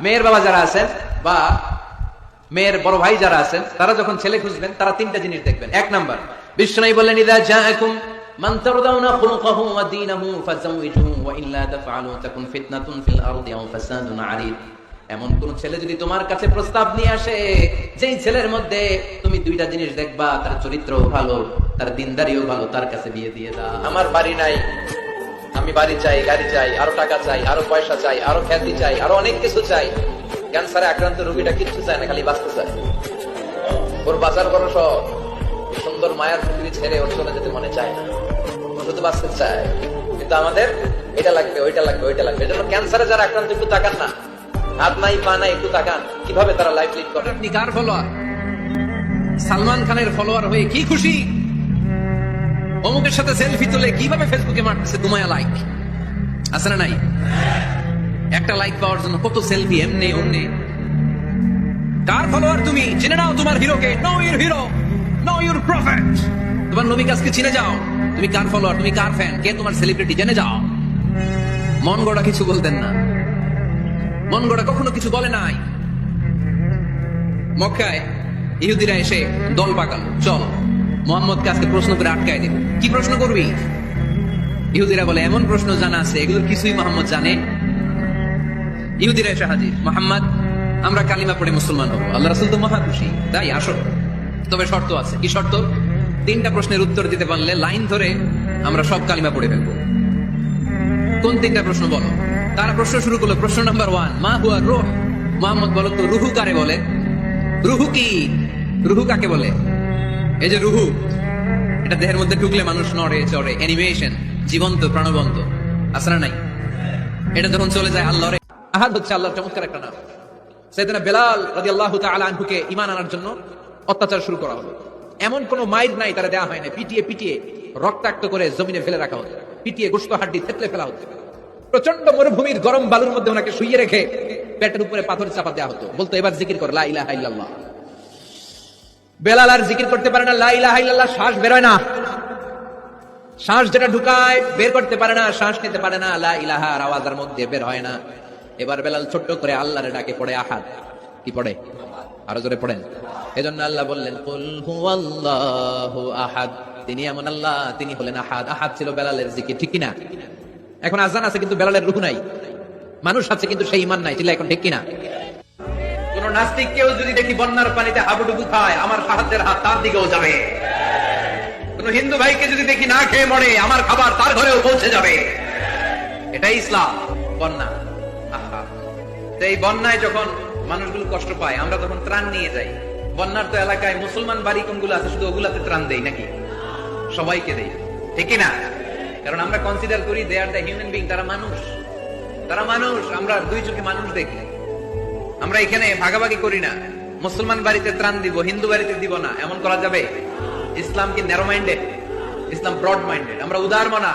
মেয়ের বাবা যারা আছেন বা মেয়ের বড় ভাই যারা আছেন, তারা যখন ছেলে খুঁজবেন, তারা তিনটা জিনিস দেখবেন। এক নাম্বার বিষ্ণু বললেন, ইদা আও ফাসাদুন এমন কোন ছেলে যদি তোমার কাছে প্রস্তাব নিয়ে আসে, যেই ছেলের মধ্যে তুমি দুইটা জিনিস দেখবা, তার চরিত্র ভালো, তার তার কাছে বিয়ে দিয়ে আমার বাড়ি নাই। আমি বাড়ি চাই, গাড়ি চাই, আরও টাকা চাই, আরও পয়সা চাই, আরও খ্যাতি চাই, আরও অনেক কিছু চাই। ক্যান্সারে আক্রান্ত রোগীটা কিচ্ছু চায় না, খালি বাঁচতে চায়। ওর বাজার করো সব সুন্দর মায়ার পৃথিবী ছেড়ে ওর চলে যেতে মনে চায় না। শুধু বাঁচতে চায়। কিন্তু আমাদের এটা লাগবে, ওইটা লাগবে ওইটা লাগবে। এজন্য ক্যান্সারে যারা আক্রান্ত, একটু তাকান না। হাত নাই, পা নাই, একটু তাকান। কীভাবে তারা লাইফ লিড করে? আপনি কার ফলোয়ার সালমান খানের ফলোয়ার হয়ে কি খুশি? অমুকের সাথে সেলফি তুলে কীভাবে ফেসবুকে মারতেছে? দুমায়া লাইক আছে না নাই? একটা লাইক পাওয়ার জন্য কত সেলফি এমনি অমনি। কার ফলোয়ার তুমি? চিনে নাও তোমার হিরোকে। Know your hero know your prophet তোমার নবী কাজকে চিনে যাও। তুমি কার ফলোয়ার তুমি কার ফ্যান কে তোমার সেলিব্রিটি জেনে যাও। মন গড়া কিছু বলতেন না। মন গড়া কখনো কিছু বলে নাই। মক্কায় ইহুদিরা এসে দল পাকাল। চল। মোহাম্মদকে আজকে প্রশ্ন করে আটকায় দেব কি প্রশ্ন করবি? ইহুদিরা বলে, এমন প্রশ্ন জানা আছে, এগুলোর কিছুই মোহাম্মদ জানে। ইহুদিরা এসে হাজির। মোহাম্মদ, আমরা কালিমা পড়ে মুসলমান হব। আল্লাহ রাসুল তো মহা খুশি তাই আসো। তবে শর্ত আছে। কি শর্ত? তিনটা প্রশ্নের উত্তর দিতে পারলে লাইন ধরে আমরা সব কালিমা পড়ে ফেলব। কোন তিনটা প্রশ্ন বলো? তারা প্রশ্ন শুরু করল, প্রশ্ন নাম্বার ওয়ান, মা হুয়া রোহ? মোহাম্মদ বলো তো, রুহু কারে বলে? রুহু কি? রুহু কাকে বলে? এই যে রুহু, এটা দেহের মধ্যে ঢুকলে মানুষ নড়ে, চড়ে। অ্যানিমেশন জীবন্ত, প্রাণবন্ত। আসরা নাই? এটা যখন চলে যায় আল্লাহরে আহাদ হচ্ছে আল্লাহর চমৎকার একটা নাম। সেদিনা বেলাল রাজি আল্লাহ আনহুকে ইমান আনার জন্য অত্যাচার শুরু করা হলো। এমন কোন মাইর নাই, তারা দেওয়া হয় না পিটিয়ে পিটিয়ে রক্তাক্ত করে জমিনে ফেলে রাখা হতো পিটিয়ে গোস্ত হাড্ডি থেতলে ফেলা হতো প্রচণ্ড মরুভূমির গরম বালুর মধ্যে ওনাকে শুয়ে রেখে পেটের উপরে পাথর চাপা দেওয়া হতো। বলতো, এবার জিকির কর, লা ইলাহা ইল্লাল্লাহ। বেলাল আর জিকির করতে পারে না, লা ইলাহা শ্বাস বেরোয় না। শ্বাস যেটা ঢুকায়, বের করতে পারে না, শ্বাস নিতে পারে না, লা ইলাহা আর আওয়াজের মধ্যে বের হয় না। এবার বেলাল ছোট্ট করে আল্লাহরে ডাকে, পড়ে আহাদ। কি পড়ে? আরও জোরে পড়েন। এজন্য আল্লাহ বললেন আহাদ। তিনি এমন আল্লাহ, তিনি হলেন আহাদ। আহাদ ছিল বেলালের জিকির, ঠিক কিনা? এখন আজান আছে, কিন্তু বেলালের রুহ নাই। মানুষ আছে, কিন্তু সেই ইমান নাই চিল্লা এখন ঠিক কোন? নাস্তিক কেউ যদি দেখি বন্যার পানিতে হাবুডুবু খায়, আমার সাহায্যের হাত তার দিকেও যাবে। কোন হিন্দু ভাইকে যদি দেখি না খেয়ে মরে, আমার খাবার তার ঘরেও পৌঁছে যাবে। এটাই ইসলাম, বন্যা। এই বন্যায় যখন মানুষগুলো কষ্ট পায়, আমরা তখন ত্রাণ নিয়ে যাই। বন্যার তো এলাকায় মুসলমান বাড়ি কোনগুলো আছে, শুধু ওগুলাতে ত্রাণ দেই নাকি? সবাইকে দেই। ঠিক না কারণ আমরা কনসিডার করি they are the human being তারা মানুষ। তারা মানুষ, আমরা দুই চোখে মানুষ দেখি। আমরা এখানে ভাগাভাগি করি না। মুসলমান বাড়িতে ত্রাণ দিব, হিন্দু বাড়িতে দিব না। এমন করা যাবে? ইসলাম কি narrow minded Islam broad minded আমরা উদার মানা।